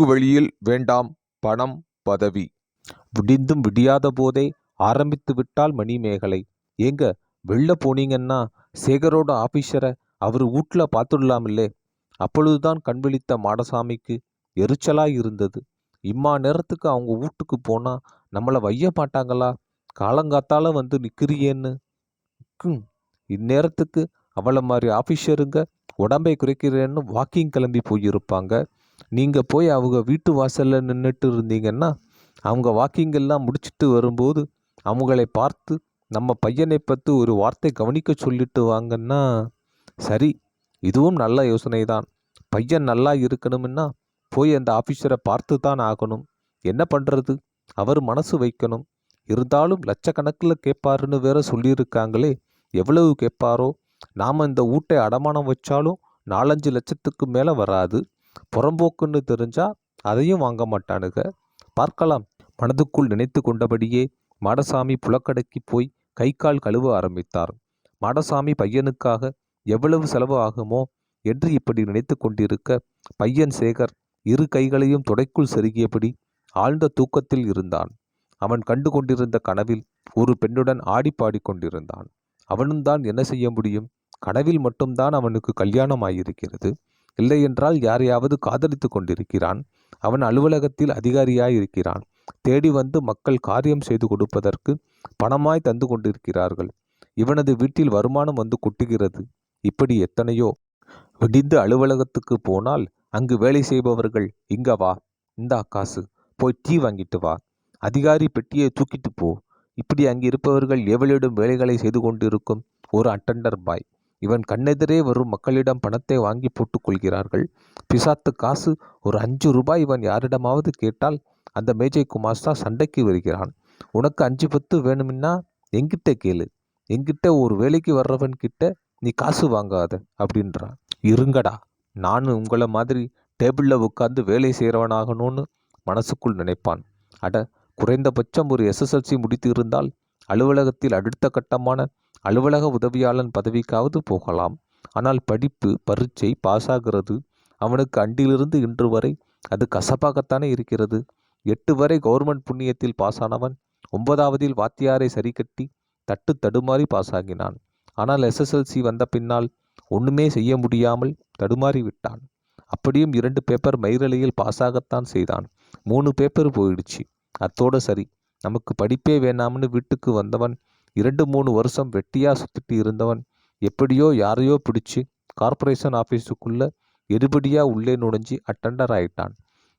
குறுக்கு வழியில் வேண்டாம் பணம் பதவி. விடிந்தும் விடியாத போதே ஆரம்பித்து விட்டால் மணிமேகலை. ஏங்க வெளில போனீங்கன்னா சேகரோட ஆபீஸரை அவர் வீட்ல பார்த்துடலாமில்லே. அப்பொழுதுதான் கண் விழித்த மாடசாமிக்கு எரிச்சலாக இருந்தது. இம்மா நேரத்துக்கு அவங்க வீட்டுக்கு போனால் நம்மளை வைய மாட்டாங்களா? காலங்காத்தால வந்து நிற்கிறியேன்னு ம் இந்நேரத்துக்கு அவளை மாதிரி ஆஃபீஸருங்க உடம்பை குறைக்கிறேன்னு வாக்கிங் கிளம்பி போயிருப்பாங்க. நீங்கள் போய் அவங்க வீட்டு வாசலில் நின்றுட்டு இருந்தீங்கன்னா அவங்க வாக்கிங்கெல்லாம் முடிச்சுட்டு முடிச்சிட்டு வரும்போது அவங்களை பார்த்து நம்ம பையனை பற்றி ஒரு வார்த்தை கவனிக்க சொல்லிட்டு வாங்கன்னா சரி இதுவும் நல்ல யோசனை தான் பையன் நல்லா இருக்கணும்னா போய் அந்த ஆஃபீஸரை பார்த்து தான் ஆகணும். என்ன பண்ணுறது அவர் மனசு வைக்கணும். இருந்தாலும் லட்சக்கணக்கில் கேட்பாருன்னு வேற சொல்லியிருக்காங்களே எவ்வளவு கேட்பாரோ? நாம் இந்த வீட்டை அடமானம் வச்சாலும் நாலஞ்சு லட்சத்துக்கு மேலே வராது. புறம்போக்குன்னு தெரிஞ்சா அதையும் வாங்க மாட்டானுங்க பார்க்கலாம். மனதுக்குள் நினைத்து கொண்டபடியே மாடசாமி புலக்கடைக்கு போய் கை கால் கழுவ ஆரம்பித்தார். மாடசாமி பையனுக்காக எவ்வளவு செலவு ஆகுமோ என்று இப்படி நினைத்து கொண்டிருக்க பையன் சேகர் இரு கைகளையும் தொடைக்குள் செருகியபடி ஆழ்ந்த தூக்கத்தில் இருந்தான். அவன் கண்டு கொண்டிருந்த கனவில் ஒரு பெண்ணுடன் ஆடி பாடிக்கொண்டிருந்தான் அவனும் தான் என்ன செய்ய முடியும்? கனவில் மட்டும்தான் அவனுக்கு கல்யாணம் ஆகியிருக்கிறது இல்லையென்றால் யாரையாவது காதலித்து கொண்டிருக்கிறான். அவன் அலுவலகத்தில் அதிகாரியாயிருக்கிறான். தேடி வந்து மக்கள் காரியம் செய்து கொடுப்பதற்கு பணமாய் தந்து கொண்டிருக்கிறார்கள். இவனது வீட்டில் வருமானம் வந்து கொட்டுகிறது. இப்படி எத்தனையோ. விடிந்து அலுவலகத்துக்கு போனால் அங்கு வேலை செய்பவர்கள் இங்க வா இந்தா காசு போய் டீ வாங்கிட்டு வா. அதிகாரி பெட்டியை தூக்கிட்டு போ. இப்படி அங்கு இருப்பவர்கள் எவளிடம் வேலைகளை செய்து கொண்டிருக்கும் ஒரு அட்டண்டர் பாய். இவன் கண்ணெதிரே வரும் மக்களிடம் பணத்தை வாங்கி போட்டுக் கொள்கிறார்கள் பிசாத்து காசு ஒரு அஞ்சு ரூபாய் இவன் யாரிடமாவது கேட்டால் அந்த மேஜை குமாஸ்தா சண்டைக்கு வருகிறான். உனக்கு அஞ்சு பத்து வேணும்னா எங்கிட்ட கேளு. எங்கிட்ட ஒரு வேலைக்கு வர்றவன் கிட்ட நீ காசு வாங்காத அப்படின்றான். இருங்கடா நானும் உங்களை மாதிரி டேபிளில் உட்காந்து வேலை செய்கிறவனாகணும்னு மனசுக்குள் நினைப்பான். அட குறைந்தபட்சம் ஒரு எஸ்எஸ்எல்சி முடித்து இருந்தால் அலுவலகத்தில் அடுத்த கட்டமான அலுவலக உதவியாளன் பதவிக்காவது போகலாம். ஆனால் படிப்பு பரீட்சை பாஸாகிறது. அவனுக்கு அன்றிலிருந்து இன்று வரை அது கசப்பாகத்தானே இருக்கிறது. எட்டு வரை கவர்மெண்ட் புண்ணியத்தில் பாஸானவன். ஒன்பதாவதில் வாத்தியாரை சரிக்கட்டி தட்டு தடுமாறி பாஸாகினான். ஆனால் எஸ்எஸ்எல்சி வந்த பின்னால் ஒன்றுமே செய்ய முடியாமல் தடுமாறி விட்டான். அப்படியும் இரண்டு பேப்பர் மயிரலையில் பாஸாகத்தான் செய்தான். மூணு பேப்பர் போயிடுச்சு. அத்தோட சரி நமக்கு படிப்பே வேணாம்னு வீட்டுக்கு வந்தவன் இரண்டு மூணு வருஷம் வெட்டியாக சுத்திட்டு இருந்தவன் எப்படியோ யாரையோ பிடிச்சு கார்ப்பரேஷன் ஆஃபீஸுக்குள்ள எதுபடியாக உள்ளே நுழைஞ்சி அட்டண்டர் ஆயிட்டான்.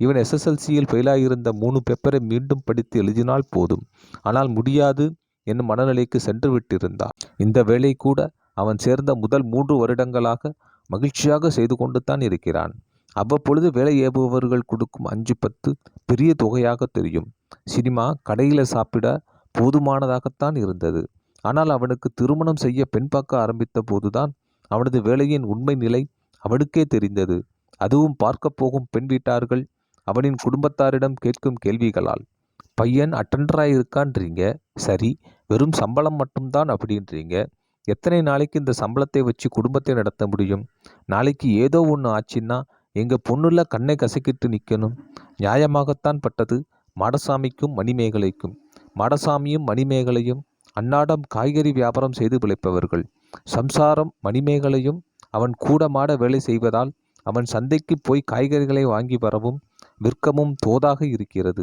இவன் எஸ்எஸ்எல்சியில் ஃபெயிலாகியிருந்த மூணு பேப்பரை மீண்டும் படித்து எழுதினால் போதும். ஆனால் முடியாது என்னும் மனநிலைக்கு சென்று விட்டிருந்தான். இந்த வேலை கூட அவன் சேர்ந்த முதல் மூன்று வருடங்களாக மகிழ்ச்சியாக செய்து கொண்டு தான் இருக்கிறான். அவ்வப்பொழுது வேலை ஏவுபவர்கள் கொடுக்கும் அஞ்சு பத்து பெரிய தொகையாக தெரியும். சினிமா கடையில் சாப்பிட போதுமானதாகத்தான் இருந்தது. ஆனால் அவனுக்கு திருமணம் செய்ய பெண் பார்க்க ஆரம்பித்த போதுதான் அவனது வேலையின் உண்மை நிலை அவனுக்கே தெரிந்தது. அதுவும் பார்க்க போகும் பெண் வீட்டார்கள் அவனின் குடும்பத்தாரிடம் கேட்கும் கேள்விகளால் பையன் அட்டண்டராக இருக்கான்றீங்க சரி வெறும் சம்பளம் மட்டும்தான் அப்படின்றீங்க. எத்தனை நாளைக்கு இந்த சம்பளத்தை வச்சு குடும்பத்தை நடத்த முடியும்? நாளைக்கு ஏதோ ஒன்று ஆச்சுன்னா எங்கள் பொண்ணுல கண்ணை கசக்கிட்டு நிற்கணும் நியாயமாகத்தான் பட்டது. மாடசாமிக்கும் மணிமேகலைக்கும். மடசாமியும் மணிமேகலையும் அன்னாடம் காய்கறி வியாபாரம் செய்து பிழைப்பவர்கள். சம்சாரம் மணிமேகலையும் அவன் கூடமாட வேலை செய்வதால் அவன் சந்தைக்கு போய் காய்கறிகளை வாங்கி வரவும் விற்கவும் தோதாக இருக்கிறது.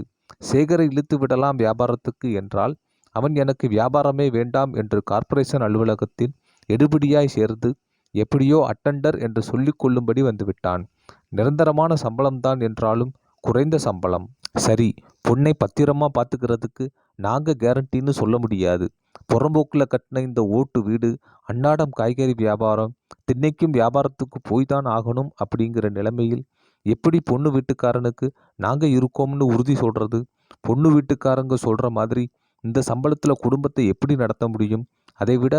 சேகரை இழுத்து விடலாம் வியாபாரத்துக்கு என்றால் அவன் எனக்கு வியாபாரமே வேண்டாம் என்று கார்ப்பரேஷன் அலுவலகத்தில் எடுபிடியாய் சேர்ந்து எப்படியோ அட்டண்டர் என்று சொல்லிக் கொள்ளும்படி வந்துவிட்டான். நிரந்தரமான சம்பளம்தான் என்றாலும் குறைந்த சம்பளம். சரி பொண்ணை பத்திரமா பார்த்துக்கிறதுக்கு நாங்கள் கேரண்டின்னு சொல்ல முடியாது. புறம்போக்கில் கட்டின இந்த ஓட்டு வீடு அன்னாடம் காய்கறி வியாபாரம் திண்ணைக்கும் வியாபாரத்துக்கு போய் தான் ஆகணும் அப்படிங்கிற நிலைமையில் எப்படி பொண்ணு வீட்டுக்காரனுக்கு நாங்கள் இருக்கோம்னு உறுதி சொல்கிறது பொண்ணு வீட்டுக்காரங்க சொல்கிற மாதிரி இந்த சம்பளத்தில் குடும்பத்தை எப்படி நடத்த முடியும்? அதை விட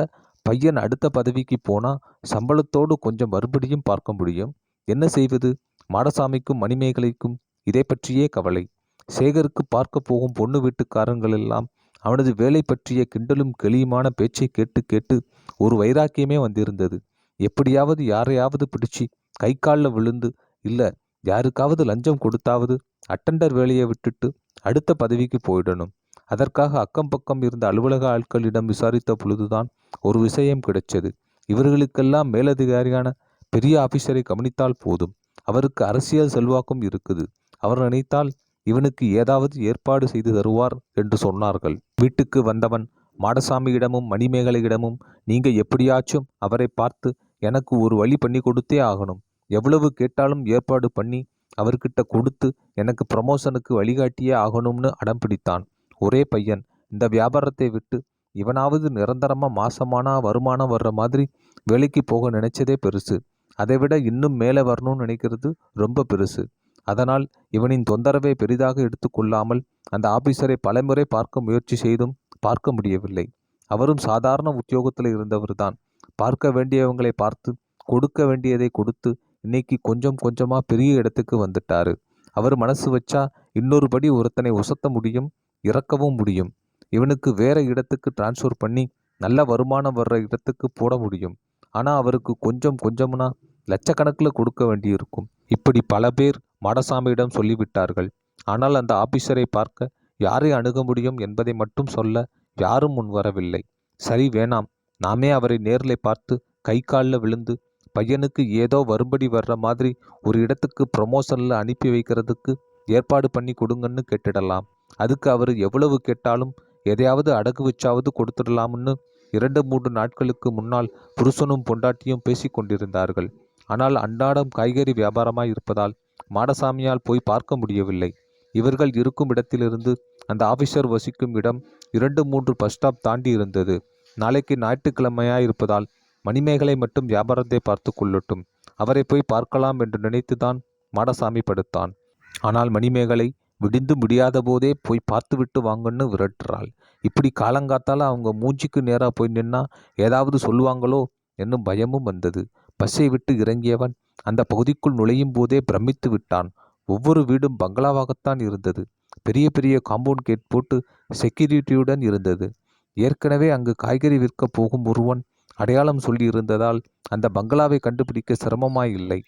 பையன் அடுத்த பதவிக்கு போனால் சம்பளத்தோடு கொஞ்சம் மறுபடியும் பார்க்க முடியும். என்ன செய்வது? மாடசாமிக்கும் மணிமேகலைக்கும் இதை பற்றியே கவலை. சேகருக்கு பார்க்க போகும் பொண்ணு வீட்டுக்காரங்கள் எல்லாம் அவனது வேலை பற்றிய கிண்டலும் கெளியுமான பேச்சை கேட்டு கேட்டு ஒரு வைராக்கியமே வந்திருந்தது. எப்படியாவது யாரையாவது பிடிச்சி கை காலில் விழுந்து இல்லை யாருக்காவது லஞ்சம் கொடுத்தாவது அட்டெண்டர் வேலையை விட்டுட்டு அடுத்த பதவிக்கு போயிடணும். அதற்காக அக்கம் பக்கம் இருந்த அலுவலக ஆட்களிடம் விசாரித்த பொழுதுதான் ஒரு விஷயம் கிடைச்சது. இவர்களுக்கெல்லாம் மேலதிகாரியான பெரிய ஆபீசரை கவனித்தால் போதும். அவருக்கு அரசியல் செல்வாக்கும் இருக்குது. அவர் நினைத்தால் இவனுக்கு ஏதாவது ஏற்பாடு செய்து தருவார் என்று சொன்னார்கள். வீட்டுக்கு வந்தவன் மாடசாமியிடமும் மணிமேகலையிடமும் நீங்க எப்படியாச்சும் அவரை பார்த்து எனக்கு ஒரு வழி பண்ணி கொடுத்தே ஆகணும். எவ்வளவு கேட்டாலும் ஏற்பாடு பண்ணி அவர்கிட்ட கொடுத்து எனக்கு ப்ரமோஷனுக்கு வழிகாட்டியே ஆகணும்னு அடம் பிடித்தான். ஒரே பையன் இந்த வியாபாரத்தை விட்டு இவனாவது நிரந்தரமா மாசமானா வருமானம் வர்ற மாதிரி வேலைக்கு போக நினைச்சதே பெருசு. அதை விட இன்னும் மேலே வரணும்னு நினைக்கிறது ரொம்ப பெருசு. அதனால் இவனின் தொந்தரவை பெரிதாக எடுத்துக்கொள்ளாமல் அந்த ஆபீசரை பலமுறை பார்க்க முயற்சி செய்தும் பார்க்க முடியவில்லை. அவரும் சாதாரண உத்தியோகத்தில் இருந்தவர்தான். பார்க்க வேண்டியவங்களை பார்த்து கொடுக்க வேண்டியதை கொடுத்து இன்னைக்கு கொஞ்சம் கொஞ்சமாக பெரிய இடத்துக்கு வந்துட்டாரு. அவர் மனசு வச்சா இன்னொரு படி ஒருத்தனை உசத்த முடியும் இறக்கவும் முடியும். இவனுக்கு வேற இடத்துக்கு டிரான்ஸ்ஃபர் பண்ணி நல்ல வருமானம் வர்ற இடத்துக்கு போட முடியும். ஆனால் அவருக்கு கொஞ்சம் கொஞ்சம்னா லட்சக்கணக்கில் கொடுக்க வேண்டியிருக்கும். இப்படி பல பேர் மாடசாமியிடம் சொல்லிவிட்டார்கள். ஆனால் அந்த ஆபீசரை பார்க்க யாரை அணுக முடியும் என்பதை மட்டும் சொல்ல யாரும் முன்வரவில்லை சரி வேணாம். நாமே அவரை நேரில் பார்த்து கை காலில் விழுந்து பையனுக்கு ஏதோ வரும்படி வர்ற மாதிரி ஒரு இடத்துக்கு ப்ரொமோஷனில் அனுப்பி வைக்கிறதுக்கு ஏற்பாடு பண்ணி கொடுங்கன்னு கேட்டுடலாம். அதுக்கு அவர் எவ்வளவு கேட்டாலும் எதையாவது அடகு வச்சாவது கொடுத்துடலாம்னு இரண்டு மூன்று நாட்களுக்கு முன்னால் புருஷனும் பொண்டாட்டியும் பேசி கொண்டிருந்தார்கள் ஆனால் அன்றாடம் காய்கறி வியாபாரமாய் இருப்பதால் மாடசாமியால் போய் பார்க்க முடியவில்லை. இவர்கள் இருக்கும் இடத்திலிருந்து அந்த ஆபீசர் வசிக்கும் இடம் இரண்டு மூன்று பஸ் ஸ்டாப் தாண்டி இருந்தது. நாளைக்கு ஞாயிற்றுக்கிழமையா இருப்பதால் மணிமேகலை மட்டும் வியாபாரத்தை பார்த்து கொள்ளட்டும். அவரை போய் பார்க்கலாம் என்று நினைத்துதான் மாடசாமி படுத்தான். ஆனால் மணிமேகலை விடிந்து முடியாத போதே போய் பார்த்துவிட்டு வாங்கன்னு விரட்டுறாள். இப்படி காலங்காத்தால் அவங்க மூஞ்சிக்கு நேரா போய் நின்னா ஏதாவது சொல்லுவாங்களோ என்னும் பயமும் வந்தது. பஸ்ஸை விட்டு இறங்கியவன் அந்த பகுதிக்குள் நுழையும் போதே பிரமித்து விட்டான். ஒவ்வொரு வீடும் பங்களாவாகத்தான் இருந்தது. பெரிய பெரிய காம்பவுண்ட் கேட் போட்டு செக்யூரிட்டியுடன் இருந்தது. ஏற்கனவே அங்கு காய்கறி விற்க போகும் ஒருவன் அடையாளம் சொல்லி இருந்ததால் அந்த பங்களாவை கண்டுபிடிக்க சிரமமாய் இல்லை.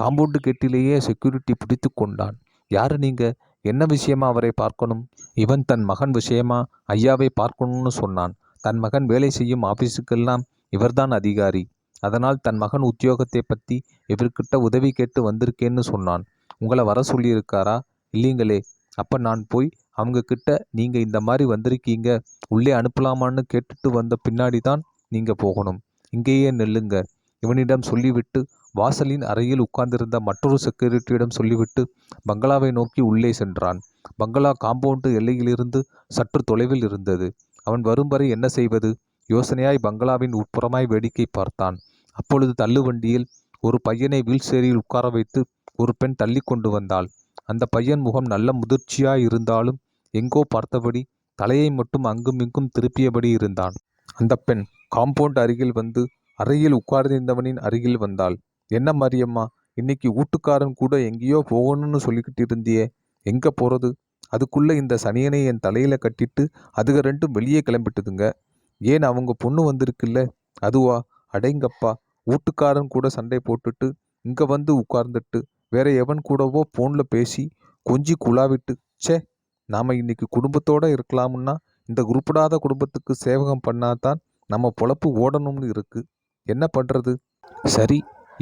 காம்பவுண்டு கேட்டிலேயே செக்யூரிட்டி பிடித்து கொண்டான். யாரு நீங்க? என்ன விஷயமா அவரை பார்க்கணும்? இவன் தன் மகன் விஷயமா? ஐயாவை பார்க்கணும்னு சொன்னான். தன் மகன் வேலை செய்யும் ஆபீஸுக்கெல்லாம் இவர்தான் அதிகாரி. அதனால் தன் மகன் உத்தியோகத்தை பற்றி இவர்கிட்ட உதவி கேட்டு வந்திருக்கேன்னு சொன்னான். உங்களை வர சொல்லியிருக்காரா? இல்லைங்களே அப்போ நான் போய் அவங்க கிட்ட நீங்கள் இந்த மாதிரி வந்திருக்கீங்க உள்ளே அனுப்பலாமான்னு கேட்டுட்டு வந்த பின்னாடி தான் நீங்கள் போகணும். இங்கேயே நெல்லுங்க. இவனிடம் சொல்லிவிட்டு வாசலின் அறையில் உட்கார்ந்திருந்த மற்றொரு செக்யூரிட்டியிடம் சொல்லிவிட்டு பங்களாவை நோக்கி உள்ளே சென்றான். பங்களா காம்பவுண்டு எல்லையிலிருந்து சற்று தொலைவில் இருந்தது. அவன் வரும் வரை என்ன செய்வது? யோசனையாய் பங்களாவின் உட்புறமாய் வேடிக்கை பார்த்தான். அப்பொழுது தள்ளுவண்டியில் ஒரு பையனை வீல்சேரியில் உட்கார வைத்து ஒரு பெண் தள்ளி கொண்டு வந்தாள். அந்த பையன் முகம் நல்ல முதிர்ச்சியாய் இருந்தாலும் எங்கோ பார்த்தபடி தலையை மட்டும் அங்குமிங்கும் திருப்பியபடி இருந்தான். அந்த பெண் காம்பவுண்ட் அருகில் வந்து அறையில் உட்கார்ந்திருந்தவனின் அருகில் வந்தாள். என்ன மாரியம்மா இன்னைக்கு வீட்டுக்காரன் கூட எங்கேயோ போகணும்னு சொல்லிக்கிட்டு இருந்தியே எங்க போறது? அதுக்குள்ள இந்த சனியனை என் தலையில கட்டிட்டு அதுக ரெண்டும் வெளியே கிளம்பிட்டுதுங்க. ஏன் அவங்க பொண்ணு வந்திருக்குல்ல? அதுவா? அடைங்கப்பா வீட்டுக்காரன் கூட சண்டை போட்டுட்டு இங்கே வந்து உட்கார்ந்துட்டு வேற எவன் கூடவோ ஃபோனில் பேசி கொஞ்சி குழாவிட்டு ச்சே நாம் இன்னைக்கு குடும்பத்தோடு இருக்கலாம்னா இந்த உருப்படாத குடும்பத்துக்கு சேவகம் பண்ணாதான் நம்ம பொழப்பு ஓடணும்னு இருக்கு. என்ன பண்ணுறது சரி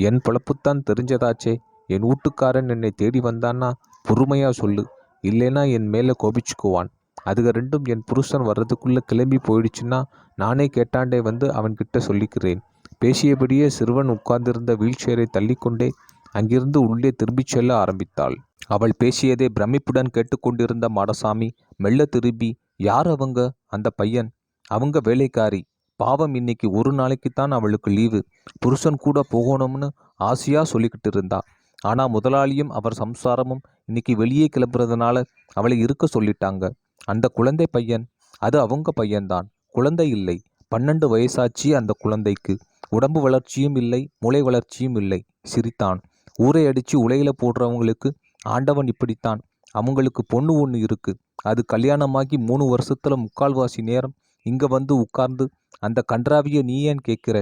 என் பொழப்புத்தான் தெரிஞ்சதாச்சே. என் வீட்டுக்காரன் என்னை தேடி வந்தான்னா பொறுமையாக சொல்லு. இல்லைன்னா என் மேலே கோபிச்சுக்குவான். அதுக ரெண்டும் என் புருஷன் வர்றதுக்குள்ளே கிளம்பி போயிடுச்சுன்னா நானே கேட்டாண்டே வந்து அவன்கிட்ட சொல்லிக்கிறேன். பேசியபடியே சிறுவன் உட்கார்ந்திருந்த வீல்சேரை தள்ளிக்கொண்டே அங்கிருந்து உள்ளே திரும்பிச் செல்ல ஆரம்பித்தாள். அவள் பேசியதை பிரமிப்புடன் கேட்டுக்கொண்டிருந்த மாடசாமி மெல்ல திரும்பி யார் அவங்க? அந்த பையன். அவங்க வேலைக்காரி. பாவம் இன்னைக்கு ஒரு நாளைக்கு தான் அவளுக்கு லீவு புருஷன் கூட போகணும்னு ஆசையாக சொல்லிக்கிட்டு இருந்தா. ஆனால் முதலாளியும் அவர் சம்சாரமும் இன்னைக்கு வெளியே கிளம்புறதுனால அவளை இருக்க சொல்லிட்டாங்க. அந்த குழந்தை பையன் அது அவங்க பையன்தான். குழந்தை இல்லை. பன்னெண்டு வயசாச்சு அந்த குழந்தைக்கு. உடம்பு வளர்ச்சியும் இல்லை மூளை வளர்ச்சியும் இல்லை. சிரித்தான். ஊரை அடித்து உலையில போடுறவங்களுக்கு ஆண்டவன் இப்படித்தான். அவங்களுக்கு பொண்ணு ஒன்று இருக்கு. அது கல்யாணமாகி மூணு வருஷத்துல முக்கால்வாசி நேரம் இங்க வந்து உட்கார்ந்து அந்த கன்றாவிய நீ ஏன் கேட்கிற?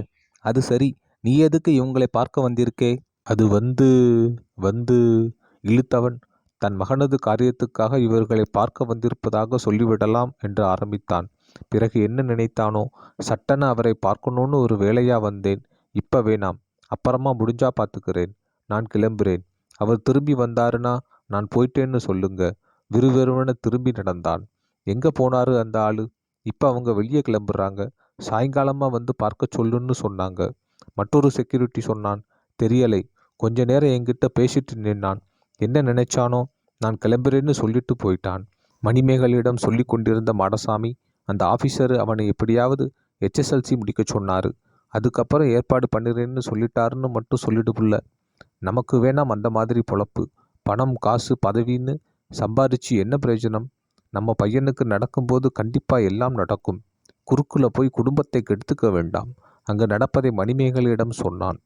அது சரி நீ எதுக்கு இவங்களை பார்க்க வந்திருக்கே? அது வந்து வந்து இழுத்தவன் தன் மகனது காரியத்துக்காக இவர்களை பார்க்க வந்திருப்பதாக சொல்லிவிடலாம் என்று ஆரம்பித்தான். பிறகு என்ன நினைத்தானோ சட்டென அவரை பார்க்கணும்னு ஒரு வேலையாக வந்தேன். இப்போ வேணாம் அப்புறமா முடிஞ்சா பார்த்துக்கிறேன். நான் கிளம்புறேன். அவர் திரும்பி வந்தாருன்னா நான் போயிட்டேன்னு சொல்லுங்க. விறுவிறுவன திரும்பி நடந்தான். எங்கே போனாரு அந்த ஆளு? இப்போ அவங்க வெளியே கிளம்புறாங்க. சாயங்காலமாக வந்து பார்க்க சொல்லுன்னு சொன்னாங்க. மற்றொரு செக்யூரிட்டி சொன்னான். தெரியலை. கொஞ்ச நேரம் என்கிட்ட பேசிட்டு நின்னான். என்ன நினைச்சானோ நான் கிளம்புறேன்னு சொல்லிட்டு போயிட்டான். மணிமேகலிடம் சொல்லி கொண்டிருந்த மாடசாமி அந்த ஆஃபீஸர் அவனை எப்படியாவது ஹெச்எஸ்எல்சி முடிக்க சொன்னார். அதுக்கப்புறம் ஏற்பாடு பண்ணிடுறேன்னு சொல்லிட்டாருன்னு மட்டும் சொல்லிடு புள்ள நமக்கு வேணாம் அந்த மாதிரி பொழப்பு. பணம் காசு பதவின்னு சம்பாதிச்சு என்ன பிரயோஜனம்? நம்ம பையனுக்கு நடக்கும்போது கண்டிப்பாக எல்லாம் நடக்கும். குறுக்குல போய் குடும்பத்தை கெடுத்துக்க வேண்டாம். அங்கு நடப்பதை மணிமேகலையிடம் சொன்னான்.